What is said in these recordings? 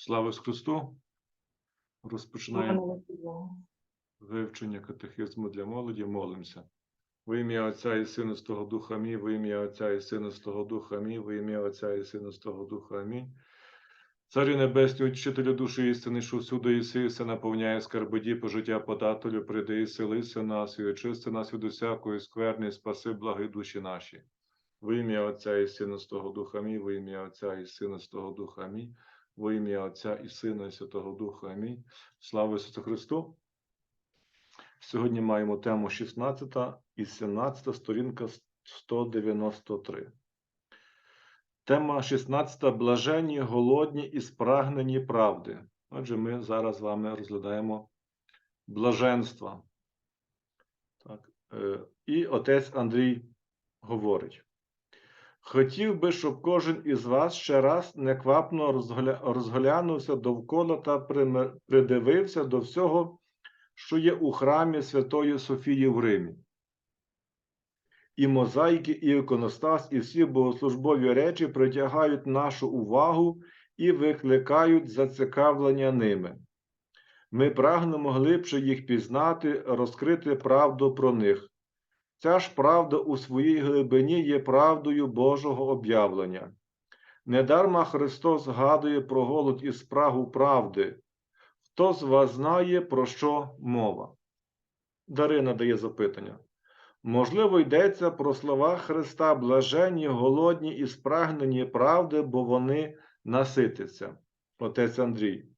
Слава Христу! Розпочинаємо вивчення катехизму для молоді. Молимося. В ім'я Отця і Сина з того Духа Амінь, в ім'я Отця і Сина з того Духа Амінь, в ім'я Отця і Сина з того Духа Амінь. Царі Небесні, учителю душі істини, що всюди іси, наповняє скарбоді пожиття подателю, прийди і селися нас, і очисти нас від усякої скверни, спаси благи душі наші. В ім'я Отця і Сина з того Духа Амінь, в ім'я Отця і Сина з того Духа Амінь, в ім'я Отця і Сина і Святого Духа Амінь. Слава Ісусу Христу! Сьогодні маємо тему 16 і 17 сторінка 193. Тема 16. Блаженні, голодні і спрагнені правди. Отже, ми зараз з вами розглядаємо блаженства. Так. е, І отець Андрій говорить. Хотів би, щоб кожен із вас ще раз неквапно розгля- розглянувся довкола та пример- придивився до всього, що є у храмі Святої Софії в Римі. І мозаїки, і іконостас, і всі богослужбові речі притягають нашу увагу і викликають зацікавлення ними. Ми прагнемо глибше їх пізнати, розкрити правду про них. Ця ж правда у своїй глибині є правдою Божого об'явлення. Недарма Христос згадує про голод і спрагу правди. Хто з вас знає, про що мова? Дарина дає запитання. Можливо, йдеться про слова Христа блаженні, голодні і спрагнені правди, бо вони наситяться. Отець Андрій.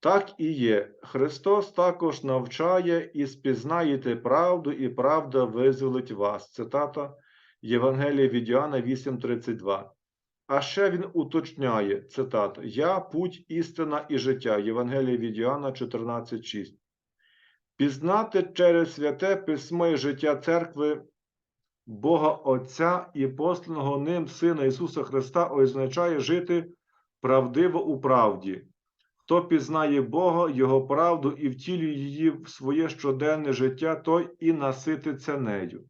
Так і є. Христос також навчає і спізнаєте правду, і правда визволить вас. Цитата Євангелія від Іоанна 8:32. А ще він уточняє цитата: Я путь, істина і життя. Євангелія від Іоанна 14:6. Пізнати через святе письмо і життя церкви Бога Отця і посланого ним Сина Ісуса Христа означає жити правдиво у правді. Хто пізнає Бога, Його правду і втілює її в своє щоденне життя, той і насититься нею.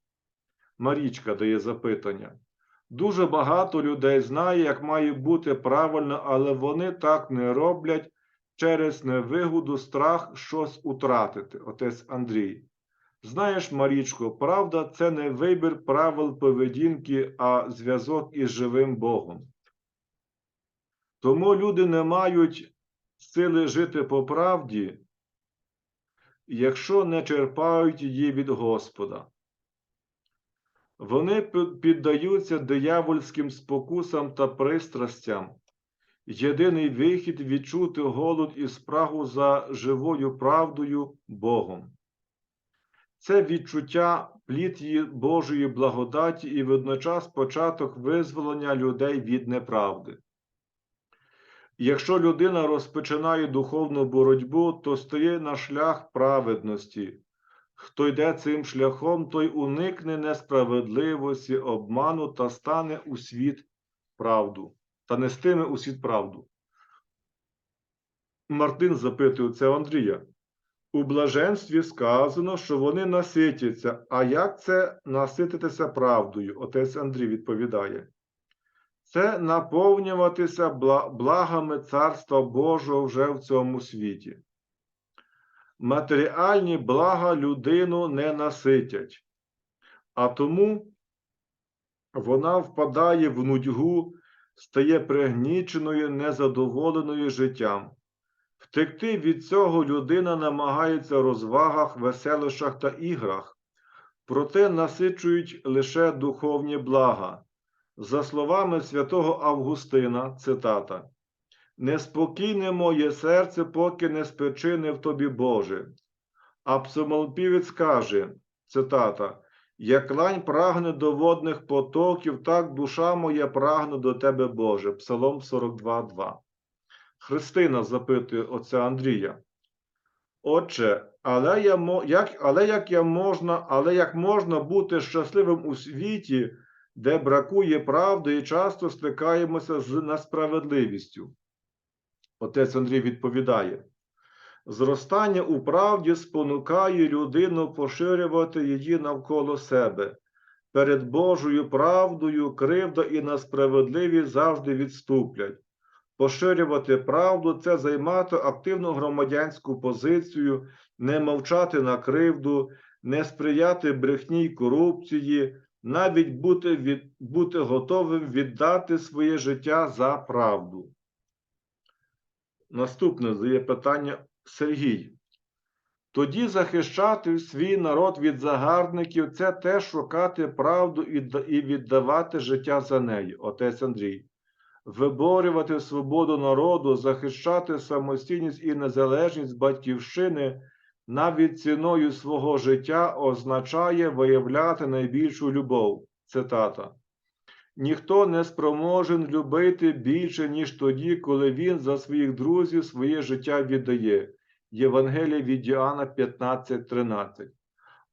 Марічка дає запитання. Дуже багато людей знає, як має бути правильно, але вони так не роблять через невигоду, страх щось утратити. Отець Андрій. Знаєш, Марічко, правда, це не вибір правил поведінки, а зв'язок із живим Богом. Тому люди не мають сили жити по правді, якщо не черпають її від Господа. Вони піддаються диявольським спокусам та пристрастям. Єдиний вихід відчути голод і спрагу за живою правдою Богом. Це відчуття плід її Божої благодаті і водночас початок визволення людей від неправди. Якщо людина розпочинає духовну боротьбу, то стає на шлях праведності. Хто йде цим шляхом, той уникне несправедливості, обману та стане у світ правду, та нестиме у світ правду. Мартин запитує це Андрія. У блаженстві сказано, що вони наситяться. А як це насититися правдою? Отець Андрій відповідає. Це наповнюватися благами Царства Божого вже в цьому світі. Матеріальні блага людину не наситять, а тому вона впадає в нудьгу, стає пригніченою, незадоволеною життям. Втекти від цього людина намагається в розвагах, веселощах та іграх, проте насичують лише духовні блага. За словами святого Августина, цитата, Неспокійне моє серце, поки не спечине в тобі Боже. А псалмопівець каже, цитата, Як лань прагне до водних потоків, так душа моя прагне до тебе, Боже. Псалом 42.2. Христина запитує отця Андрія. Отче, але, я, як, але, як я можна, але як можна бути щасливим у світі, де бракує правди і часто стикаємося з несправедливістю? Отець Андрій відповідає: зростання у правді спонукає людину поширювати її навколо себе. Перед Божою правдою кривда і несправедливість завжди відступлять. Поширювати правду це займати активну громадянську позицію, не мовчати на кривду, не сприяти брехні й корупції, навіть бути, від, бути готовим віддати своє життя за правду. Наступне задає питання Сергій. Тоді захищати свій народ від загарбників це теж шукати правду і віддавати життя за неї, отець Андрій. Виборювати свободу народу, захищати самостійність і незалежність батьківщини навіть ціною свого життя означає виявляти найбільшу любов. Цитата. Ніхто не спроможен любити більше, ніж тоді, коли він за своїх друзів своє життя віддає. Євангелія від Діана 15.13.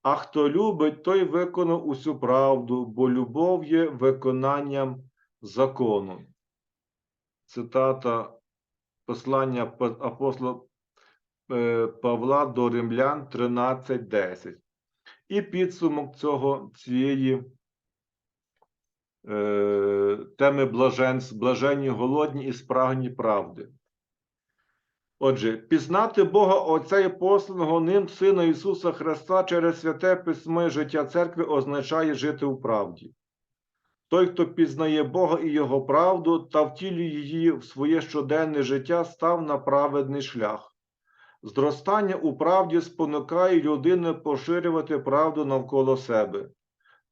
А хто любить, той виконав усю правду, бо любов є виконанням закону. Цитата послання апостола Павла до Римлян 13.10. І підсумок цього цієї е, теми блаженств, блаженні голодні і спрагні правди. Отже, пізнати Бога Отця і посланого ним Сина Ісуса Христа через святе письмо і життя церкви означає жити у правді. Той, хто пізнає Бога і Його правду та втілює її в своє щоденне життя, став на праведний шлях. Зростання у правді спонукає людину поширювати правду навколо себе.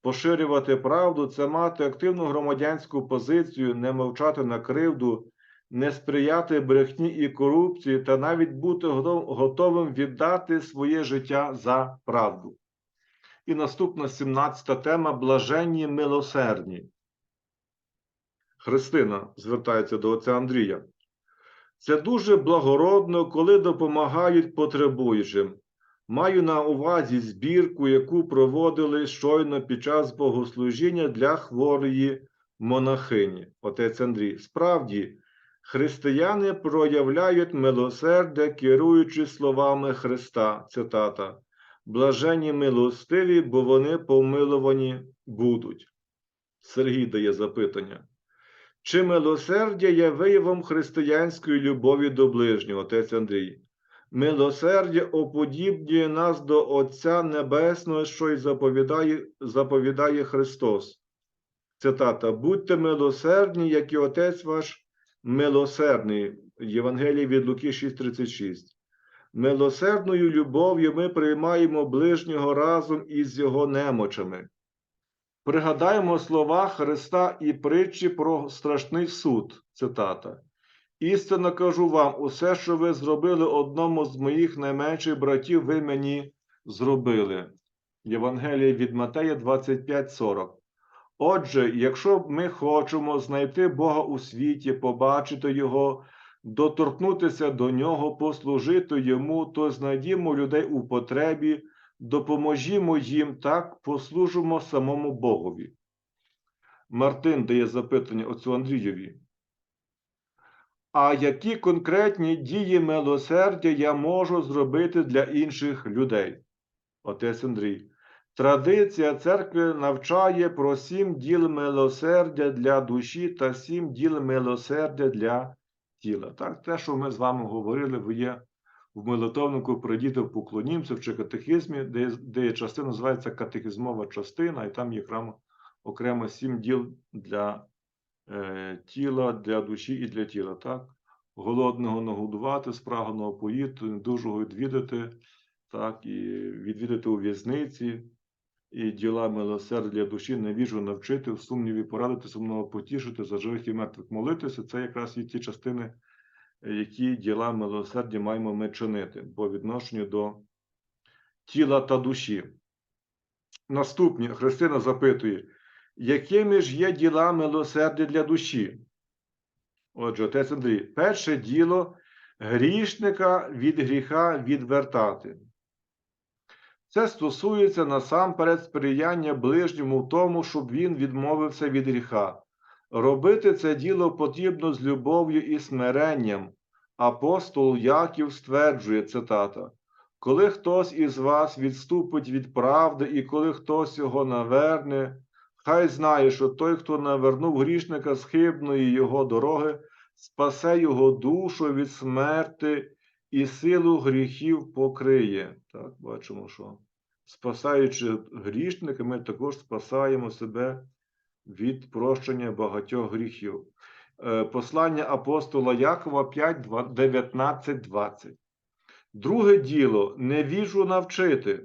Поширювати правду це мати активну громадянську позицію, не мовчати на кривду, не сприяти брехні і корупції та навіть бути готовим віддати своє життя за правду. І наступна 17 тема блаженні милосердні. Христина звертається до отця Андрія. Це дуже благородно, коли допомагають потребуючим. Маю на увазі збірку, яку проводили щойно під час богослужіння для хворої монахині. Отець Андрій. Справді, християни проявляють милосердя, керуючи словами Христа. Цитата. Блажені милостиві, бо вони помилувані будуть. Сергій дає запитання. Чи милосердя є виявом християнської любові до ближнього, отець Андрій? Милосердя оподібнює нас до Отця Небесного, що й заповідає, заповідає Христос. Цитата: Будьте милосердні, як і Отець ваш милосердний. Євангелії від Луки 6,36. Милосердною любов'ю ми приймаємо ближнього разом із його немочами. Пригадаємо слова Христа і притчі про страшний суд. Цитата. Істинно кажу вам, усе, що ви зробили одному з моїх найменших братів, ви мені зробили. Євангелія від Матея 25:40. Отже, якщо ми хочемо знайти Бога у світі, побачити Його, доторкнутися до Нього, послужити Йому, то знайдімо людей у потребі, допоможімо їм так, послужимо самому Богові. Мартин дає запитання отцю Андрієві. А які конкретні дії милосердя я можу зробити для інших людей? Отець Андрій. Традиція церкви навчає про сім діл милосердя для душі та сім діл милосердя для тіла. Так, те, що ми з вами говорили, є в молитовнику про дітей поклонімся чи катехизмі, де, є частина називається катехизмова частина, і там є окремо, окремо сім діл для е, тіла, для душі і для тіла. Так? Голодного нагодувати, спраганого поїти, недужого відвідати, так, і відвідати у в'язниці, і діла милосердя для душі, невіжу навчити, в сумніві порадити, сумного потішити, за живих і мертвих молитися. Це якраз є ті частини, які діла милосердя маємо ми чинити по відношенню до тіла та душі. Наступні Христина запитує, якими ж є діла милосердя для душі? Отже, отець Андрій, перше діло грішника від гріха відвертати. Це стосується насамперед сприяння ближньому в тому, щоб він відмовився від гріха. Робити це діло потрібно з любов'ю і смиренням. Апостол Яків стверджує цитата: Коли хтось із вас відступить від правди, і коли хтось його наверне, хай знає, що той, хто навернув грішника з хибної його дороги, спасе його душу від смерти і силу гріхів покриє. Так, бачимо, що спасаючи грішника, ми також спасаємо себе від прощення багатьох гріхів. Е, Послання апостола Якова 5, 19, 20. Друге діло невіжу навчити,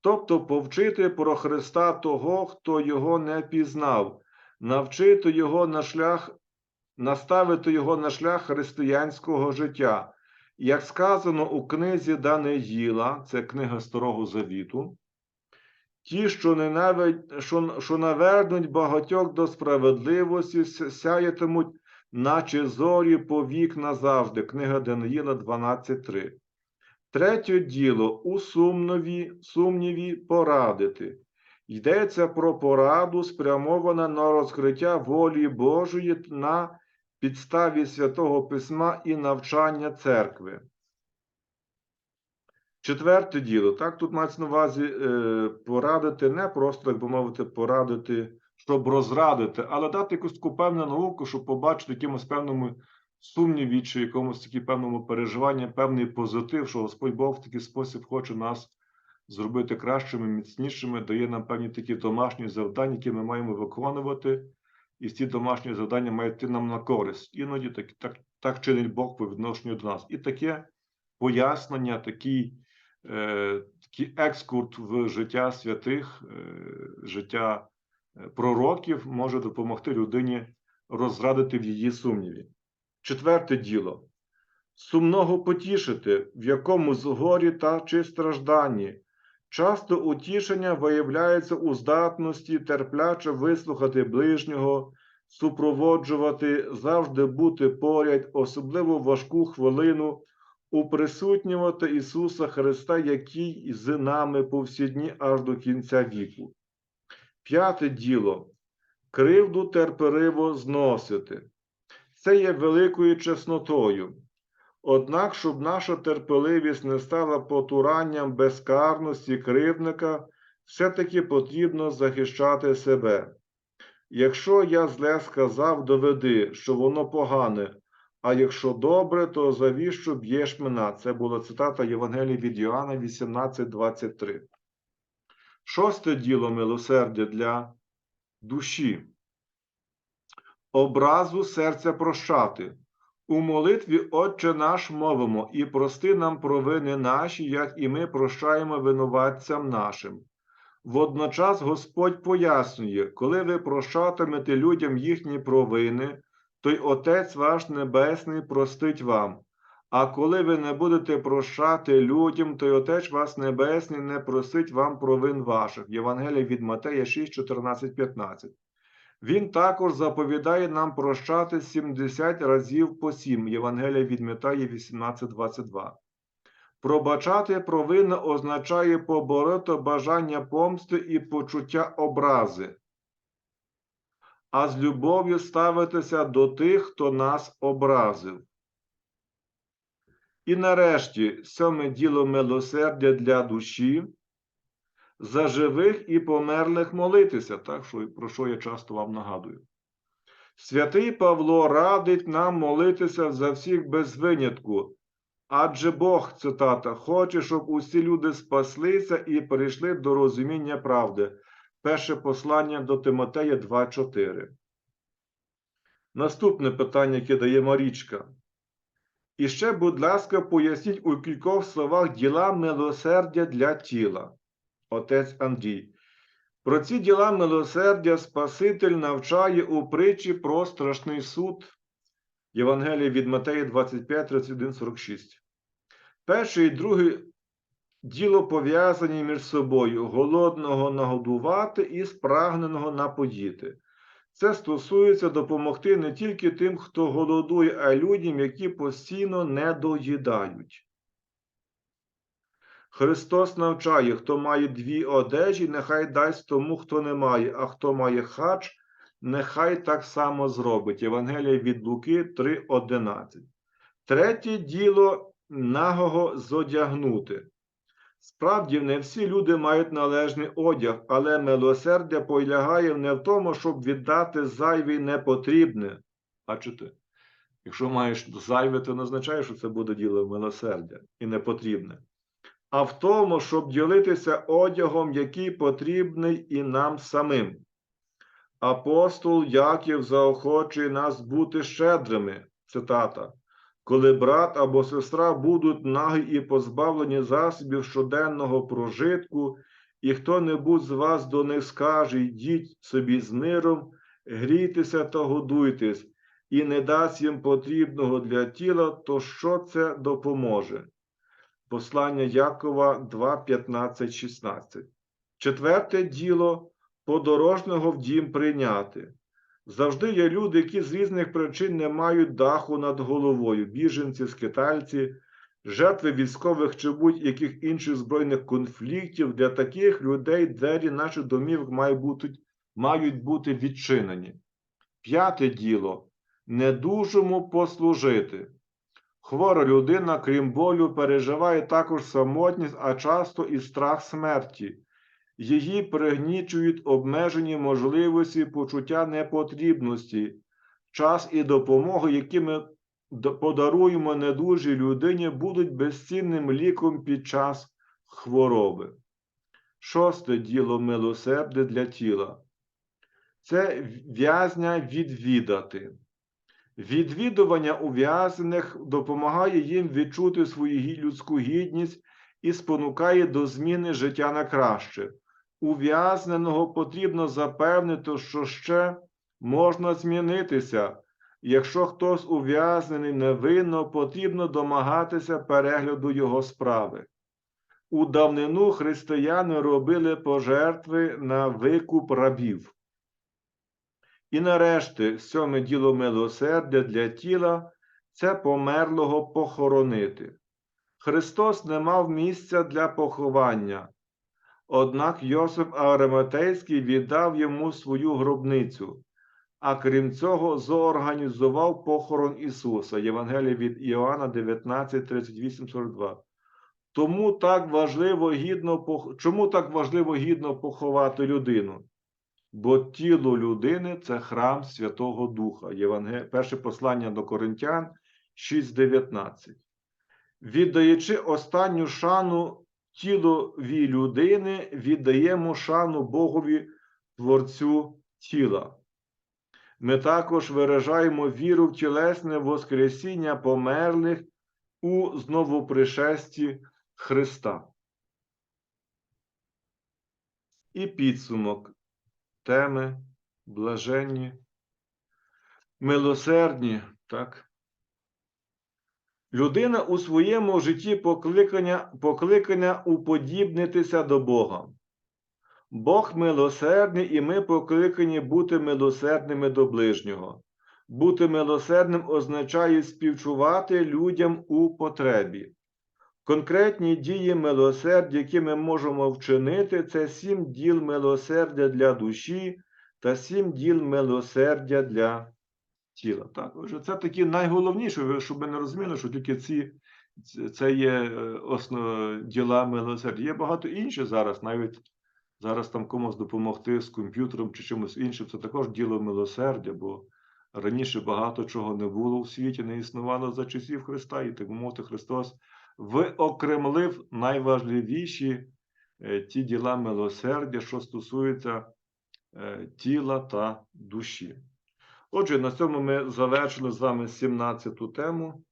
тобто повчити про Христа того, хто його не пізнав, навчити його на шлях, наставити його на шлях християнського життя. Як сказано у книзі Даниїла, це книга Старого Завіту, ті, що, ненавидь, що, що навернуть багатьох до справедливості, сяятимуть, наче зорі повік назавжди. Книга Даниїла 12.3. Третє діло у сумнові, сумніві порадити. Йдеться про пораду, спрямована на розкриття волі Божої на підставі Святого Письма і навчання церкви. Четверте діло. Так, тут мається на увазі е, порадити, не просто, так би мовити, порадити, щоб розрадити, але дати якусь таку певну науку, щоб побачити якимось певному сумніві чи якомусь такі певному переживанні, певний позитив, що Господь Бог в такий спосіб хоче нас зробити кращими, міцнішими, дає нам певні такі домашні завдання, які ми маємо виконувати, і ці домашні завдання мають йти нам на користь. Іноді так, так, так чинить Бог по відношенню до нас. І таке пояснення, такий, такий екскурт в життя святих, е, життя е, пророків може допомогти людині розрадити в її сумніві. Четверте діло. Сумного потішити, в якому згорі та чи стражданні. Часто утішення виявляється у здатності терпляче вислухати ближнього, супроводжувати, завжди бути поряд, особливо важку хвилину, уприсутнювати Ісуса Христа, який з нами повсідні аж до кінця віку. П'яте діло. Кривду терпеливо зносити. Це є великою чеснотою. Однак, щоб наша терпеливість не стала потуранням безкарності кривдника, все-таки потрібно захищати себе. Якщо я зле сказав, доведи, що воно погане, а якщо добре, то завіщо б'єш мене? Це була цитата Євангелії від Йоанна 18:23. Шосте діло милосердя для душі. Образу серця прощати. У молитві Отче наш мовимо, і прости нам провини наші, як і ми прощаємо винуватцям нашим. Водночас Господь пояснює, коли ви прощатимете людям їхні провини, то й Отець ваш Небесний простить вам. А коли ви не будете прощати людям, то й Отець вас Небесний не простить вам провин ваших. Євангелія від Матея 6, 14, 15. Він також заповідає нам прощати 70 разів по 7. Євангелія від Матея 18.22. Пробачати провина означає побороти бажання помсти і почуття образи, а з любов'ю ставитися до тих, хто нас образив. І нарешті сьоме діло милосердя для душі за живих і померлих молитися, так, що, про що я часто вам нагадую. Святий Павло радить нам молитися за всіх без винятку, адже Бог, цитата, хоче, щоб усі люди спаслися і прийшли до розуміння правди. Перше послання до Тимотея 2.4. Наступне питання, яке дає Марічка. І ще, будь ласка, поясніть у кількох словах діла милосердя для тіла отець Андрій. Про ці діла милосердя Спаситель навчає у притчі про страшний суд Євангелія від Матея 25, 31, 46. Перше і друге діло пов'язані між собою голодного нагодувати і спрагненого напоїти. Це стосується допомогти не тільки тим, хто голодує, а й людям, які постійно не доїдають. Христос навчає, хто має дві одежі, нехай дасть тому, хто не має, а хто має хач, нехай так само зробить. Євангелія від Луки 3.11. Третє діло нагого зодягнути. Справді, не всі люди мають належний одяг, але милосердя полягає не в тому, щоб віддати зайвий непотрібне. Бачите? Якщо маєш зайве, то не означає, що це буде діло милосердя і не потрібне. А в тому, щоб ділитися одягом, який потрібний і нам самим. Апостол Яків заохочує нас бути щедрими. Цитата. Коли брат або сестра будуть нагі і позбавлені засобів щоденного прожитку, і хто-небудь з вас до них скаже, йдіть собі з миром, грійтеся та годуйтесь, і не дасть їм потрібного для тіла, то що це допоможе? Послання Якова 2, 15, 16. Четверте діло подорожнього в дім прийняти. Завжди є люди, які з різних причин не мають даху над головою, біженці, скитальці, жертви військових чи будь-яких інших збройних конфліктів. Для таких людей двері наших домівок мають бути, мають бути відчинені. П'яте діло недужому послужити. Хвора людина, крім болю, переживає також самотність, а часто і страх смерті. Її пригнічують обмежені можливості почуття непотрібності, час і допомога, які ми подаруємо недужій людині, будуть безцінним ліком під час хвороби. Шосте діло милосердя для тіла це в'язня відвідати. Відвідування ув'язнених допомагає їм відчути свою людську гідність і спонукає до зміни життя на краще. Ув'язненого потрібно запевнити, що ще можна змінитися. Якщо хтось ув'язнений невинно, потрібно домагатися перегляду його справи. У давнину християни робили пожертви на викуп рабів. І нарешті, сьоме діло милосердя для тіла це померлого похоронити. Христос не мав місця для поховання, однак Йосип Араматейський віддав йому свою гробницю, а крім цього, зорганізував похорон Ісуса. Євангелія від Іоанна 19, 38, 42. Тому так важливо гідно, Чому так важливо гідно поховати людину? Бо тіло людини це храм Святого Духа. Євангел... Перше послання до Коринтян 6.19. Віддаючи останню шану тілові людини, віддаємо шану Богові Творцю тіла. Ми також виражаємо віру в тілесне Воскресіння померлих у зновупришесті Христа. І підсумок теми блаженні, милосердні, так? Людина у своєму житті покликання, покликання уподібнитися до Бога. Бог милосердний, і ми покликані бути милосердними до ближнього. Бути милосердним означає співчувати людям у потребі. Конкретні дії милосердя, які ми можемо вчинити, це сім діл милосердя для душі та сім діл милосердя для тіла. Так, отже, це такі найголовніші, ви- щоб ви не розуміли, що тільки ці це- це є е, основ діла милосердя. Є багато інших зараз, навіть зараз там комусь допомогти з комп'ютером чи чимось іншим. Це також діло милосердя, бо раніше багато чого не було в світі, не існувало за часів Христа, і так мовити, Христос виокремлив найважливіші е, ті діла милосердя, що стосуються е, тіла та душі. Отже, на цьому ми завершили з вами 17-ту тему,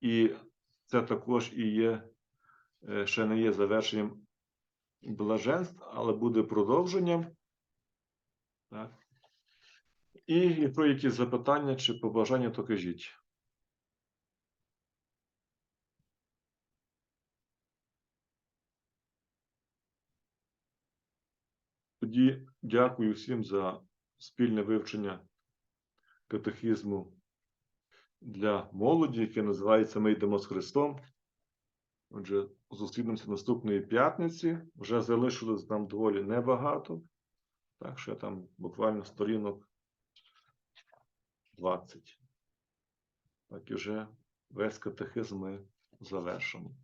і це також і є, е, ще не є завершенням блаженств, але буде продовженням. Так. І якщо якісь запитання чи побажання, то кажіть. Тоді дякую всім за спільне вивчення катехізму для молоді, яке називається Ми йдемо з Христом. Отже, зустрінемося наступної п'ятниці. Вже залишилось нам доволі небагато. Так що там буквально сторінок 20. Так і вже весь катехизм ми завершимо.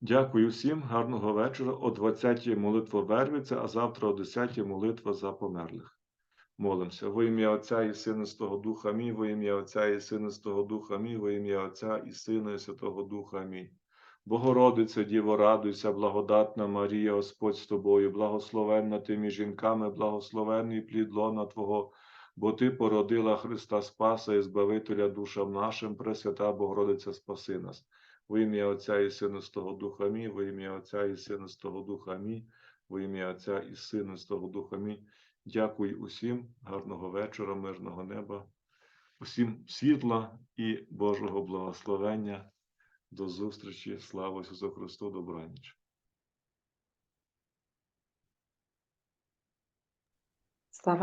Дякую всім, гарного вечора. О 20-й молитва Вервиця, а завтра о 10-й молитва за померлих. Молимося. Во ім'я Отця і Сина Святого Духа Амінь. Во ім'я Отця і Сина Святого Духа Амінь. Во ім'я Отця і Сина і Святого Духа Амінь. Богородице, Діво, радуйся, благодатна Марія, Господь з тобою, благословенна ти між жінками, благословенний плід лона Твого, бо Ти породила Христа Спаса і Збавителя душам нашим, Пресвята Богородиця, спаси нас. Во ім'я Отця і Сина Святого Духа Амінь, во ім'я Отця і Сина Святого Духа Амінь, во ім'я Отця і Сина Святого Духа Амінь. Дякую усім, гарного вечора, мирного неба, усім світла і Божого благословення. До зустрічі. Слава Ісусу Христу, добраніч.